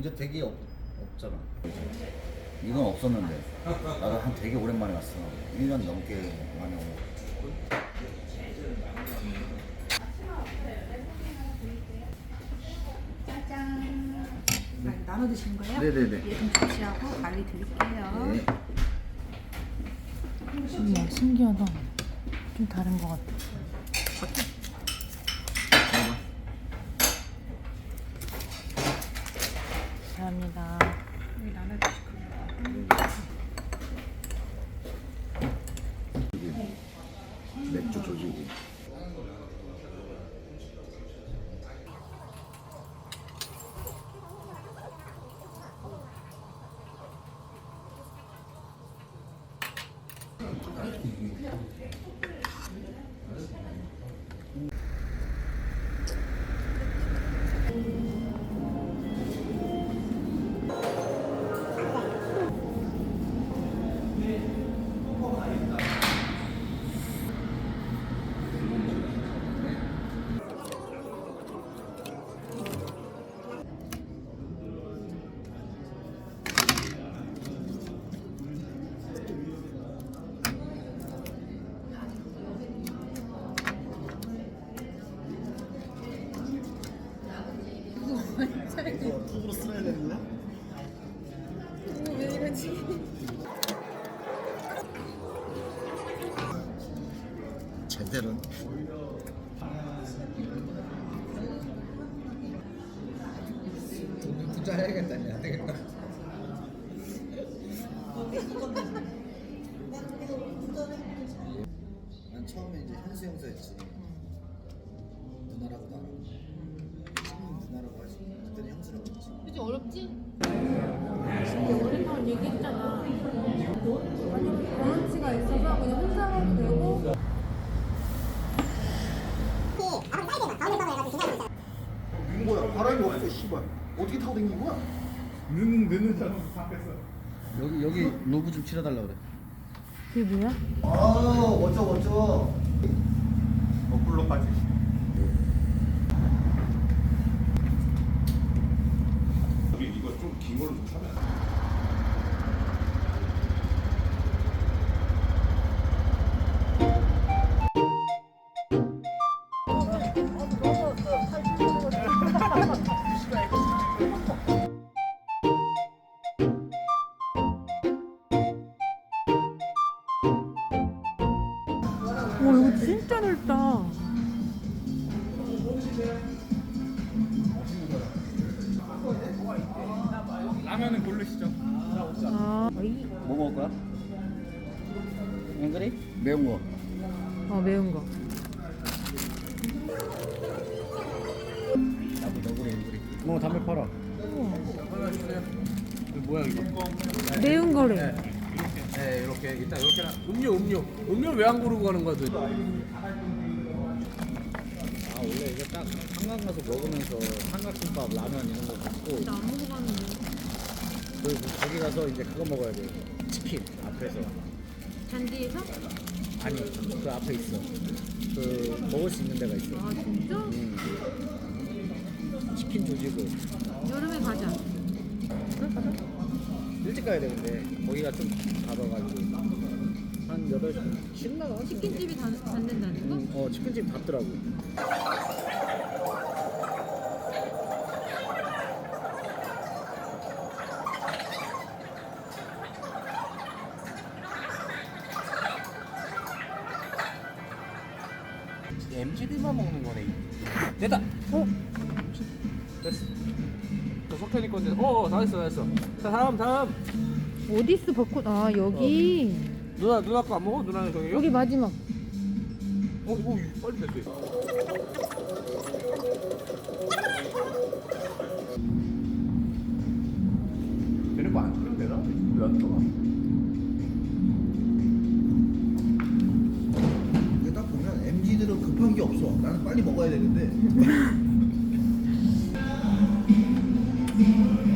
이제 되게 없, 없잖아. 이건 없었는데 나도 한 되게 오랜만에 왔어. 1년 넘게 만에 오고. 짜잔. 아, 나눠 드시는 거예요? 네네네. 예, 좀 접시하고 가위 드릴게요. 네. 신기하다. 좀 다른 것 같아. 제대로. 돈 투자해야겠다. 안 되겠다. 난 처음에 이제 현수 형사 했지. 누나라고도 안 하고. 지금 누나라고 하지. 그때는 형수라고 했지. 그치 어렵지? 근데 오랜만에 얘기했잖아. 만약에 경험치가 있어서 그냥 혼자 하도 되고 이거 뭐야? 바람이 없어, 씨발. 어떻게 타고 댕긴 거야? 여기 여기 로브 좀 칠해달라 그래. 그게 뭐야? 아, 멋져, 멋져. 거꾸로까지. 라면은 고르시죠. 아, 이, 뭐 먹을 거야? 앵그리? 매운 거. 어 매운 거. 나도 너구리 앵그리. 뭐 담배 팔아. 뭐야 이거? 매운 거래. 네 이렇게 일단 이렇게 음료 음료 음료 왜 안 고르고 가는 거야 도대체? 아 원래 이거 딱 한강 가서 먹으면서 삼각김밥 라면 이런 거 먹고 나 안 먹어봤는데. 그리고 거기 가서 이제 그거 먹어야 돼 치킨 앞에서 잔디에서? 아니 그 앞에 있어 그 먹을 수 있는 데가 있어 아 진짜? 음. 치킨 조지고 여름에 가자. 일찍 가야 되는데 거기가 좀 닫아가지고 한 8시 신나가 치킨집이 다, 닫는다는 거? 음, 어 치킨집 닫더라고 MG들만 먹는 거네. 됐다. 어? 됐어. 저 석현이 건데. 어, 어, 다 됐어, 다 됐어. 자, 다음, 다음. 어디스 벚꽃? 아 여기. 누나, 누나 거안 먹어? 누나는 저기요? 여기 마지막. 어, 이거 빨리 됐어. 되는 거안 틀면 되나? 왜안 들어가? 급한 게 없어. 나는 빨리 먹어야 되는데.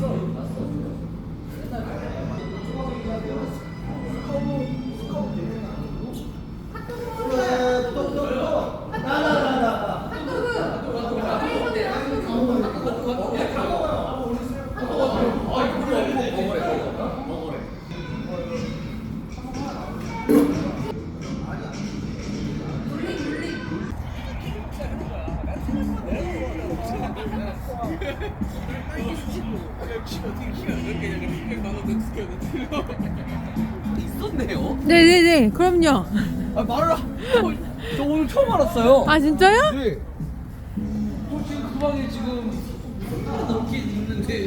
있어. 그럼요 아 말을 하- 저, 저 오늘 처음 알았어요. 아 진짜요? 네. 어, 지금 그 방에 지금 넘게 있는데.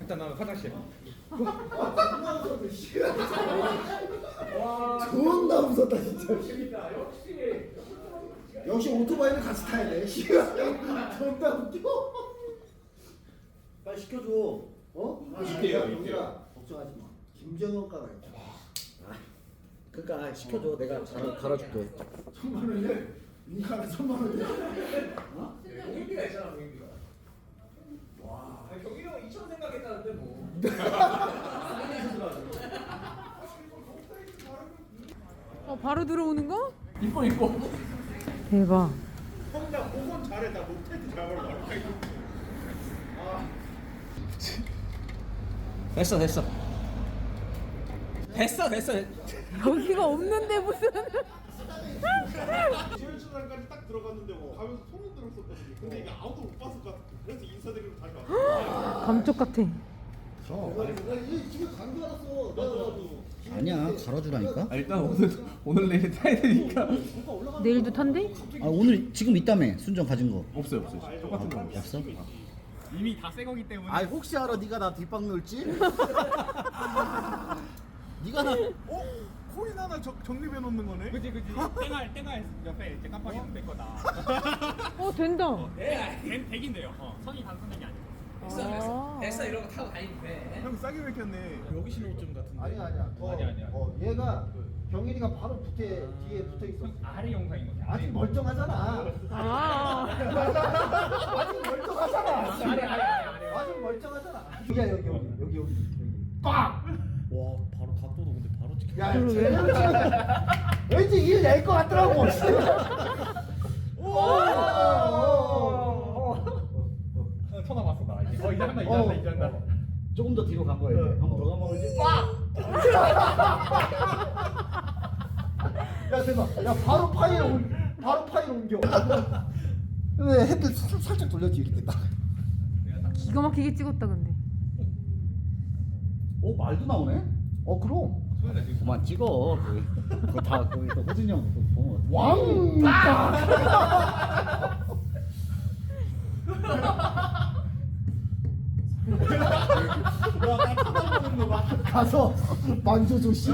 일단 나 화장실. 존나 무섭다 진짜. 역시 오토바이는 같이 타야 돼. 존나 웃겨. 빨리 시켜줘. 어? 시켜요. 영일아 걱정하지 마. 김정은과가 있다. 아, 그러니까 아, 시켜줘. 내가 갈아, 갈아줄게. 천만 원이래. 인간에 천만 원이래. 공인비가 있잖아 공인비가. 와. 경일이 형 2천 생각했다는데 뭐. 어 바로 들어오는 거? 이뻐 이뻐. 대박 형나 복원 잘해 나 못해도 잘하고 됐어 됐어. 됐어 됐어. 여기가 없는데 무슨 지하철장까지 딱 들어갔는데 뭐 가면서 소문 들었었거든요. 근데 이게 아무도 못 봤을 것 같아. 그래서 인사드리러 다시 왔어. 감쪽 같아 집에 간줄 알았어. 나도. 아니야 갈아주라니까. 아, 일단 오늘 오늘 내일 타야 되니까. 내일도 탄대? 아 오늘 지금 있다며 순정 가진 거. 없어요 없어요. 똑같은 거. 없어? 이미 다 새 거기 때문에. 아 혹시 알아 네가 나 뒷방 넣을지? 네가 나 어? 코인 하나 정, 정립해 놓는 거네. 그지 그지. 땡알 땡알 옆에 이제 깜빡이는 내 거다. 어 된다 네, 되긴데요. 어, 선이 단선이 아니 고. 아. 됐어 이러고 타고 다니면 돼. 형 싸게 맥혔네. 여기 신호점 같은데. 아니야 아니야. 어, 아니야, 아니야. 어, 얘가 경일이가 바로 붙어 뒤에 붙어 있어. 아래 영상인 거지. 아직 멀쩡하잖아. 아 아직 멀쩡하잖아. 아직, 아래 아래 아래. 아직 멀쩡하잖아. 야 여기 여기 여기 여기 여기. 와 바로 각도도 근데 바로 찍혀. 야 쟤는 지금 왠지 일 낼 것 같더라고. 오. 터 남았어 나 이제. 어 이제 이제 어. 한다 이제 한다. 조금 더 뒤로 가봐야 돼. 한번 더 가봐야지. 야 대박. 야 바로 파일 옮 바로 파일 옮겨. 왜 헤드 살- 살짝 돌렸지 이렇게 딱. 기가 막히게 찍었다 근데 오 말도 나오네. 어 그럼. 그만 찍어. 그- 그거 다 거기 또 호진이 형또 보면. 왕. 가서 만져줘 씨.